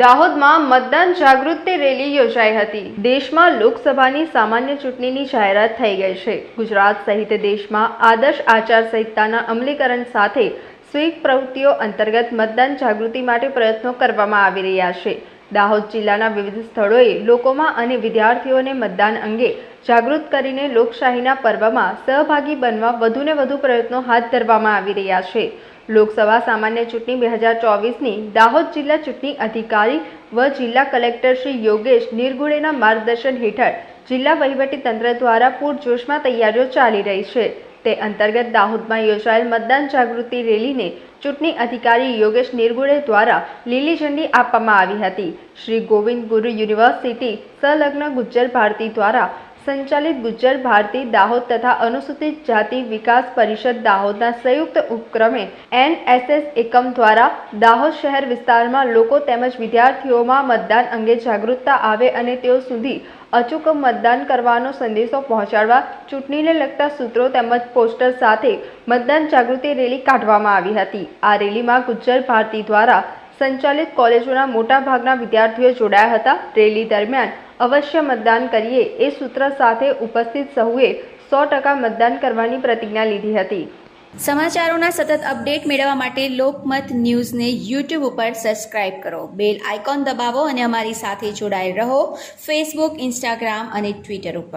દાહોદમાં મતદાન જાગૃતિ રેલી યોજાઈ હતી. દેશમાં લોકસભાની સામાન્ય ચૂંટણીની જાહેરાત થઈ ગઈ છે. ગુજરાત સહિત દેશમાં આદર્શ આચારસંહિતાના અમલીકરણ સાથે સ્વીપ પ્રવૃત્તિઓ અંતર્ગત મતદાન જાગૃતિ માટે પ્રયત્નો કરવામાં આવી રહ્યા છે. દાહોદ જિલ્લાના વિવિધ સ્થળોએ લોકોમાં અને વિદ્યાર્થીઓને મતદાન અંગે જાગૃત કરીને લોકશાહીના પર્વમાં સહભાગી બનવા વધુને વધુ પ્રયત્નો હાથ ધરવામાં આવી રહ્યા છે. લોકસભા સામાન્ય ચૂંટણી બે હજાર ચોવીસની દાહોદ જિલ્લા ચૂંટણી અધિકારી વ જિલ્લા કલેક્ટર શ્રી યોગેશ નિર્ગુડેના માર્ગદર્શન હેઠળ જિલ્લા વહીવટી તંત્ર દ્વારા પૂરજોશમાં તૈયારીઓ ચાલી રહી છે. તે અંતર્ગત દાહોદમાં યોજાયેલ મતદાન જાગૃતિ રેલીને ચૂંટણી અધિકારી યોગેશ નિર્ગુડે દ્વારા લીલી ઝંડી આપવામાં આવી હતી. શ્રી ગોવિંદ ગુરુ યુનિવર્સિટી સંલગ્ન ગુજ્જર ભારતી દ્વારા સંચાલિત ગુજ્જર ભારતી દાહોદ તથા અનુસૂચિત જાતિ વિકાસ પરિષદ દાહોદના સંયુક્ત ઉપક્રમે એનએસએસ એકમ દ્વારા દાહોદ શહેર વિસ્તારમાં લોકો તેમજ વિદ્યાર્થીઓમાં મતદાન અંગે જાગૃતતા આવે અને તેઓ સુધી અચૂક મતદાન કરવાનો સંદેશો પહોંચાડવા ચૂંટણીને લગતા સૂત્રો તેમજ પોસ્ટર સાથે મતદાન જાગૃતિ રેલી કાઢવામાં આવી હતી. આ રેલીમાં ગુજ્જર ભારતી દ્વારા સંચાલિત કોલેજોના મોટાભાગના વિદ્યાર્થીઓ જોડાયા હતા. રેલી દરમિયાન અવશ્ય મતદાન કરીએ એ સૂત્ર સાથે ઉપસ્થિત સહુએ સો ટકા મતદાન કરવાની પ્રતિજ્ઞા લીધી હતી. સમાચારોના સતત અપડેટ મેળવવા માટે લોકમત ન્યૂઝને યુટ્યુબ ઉપર સબસ્ક્રાઇબ કરો. બેલ આઇકોન દબાવો અને અમારી સાથે જોડાયેલ રહો. ફેસબુક, ઇન્સ્ટાગ્રામ અને ટ્વિટર ઉપર.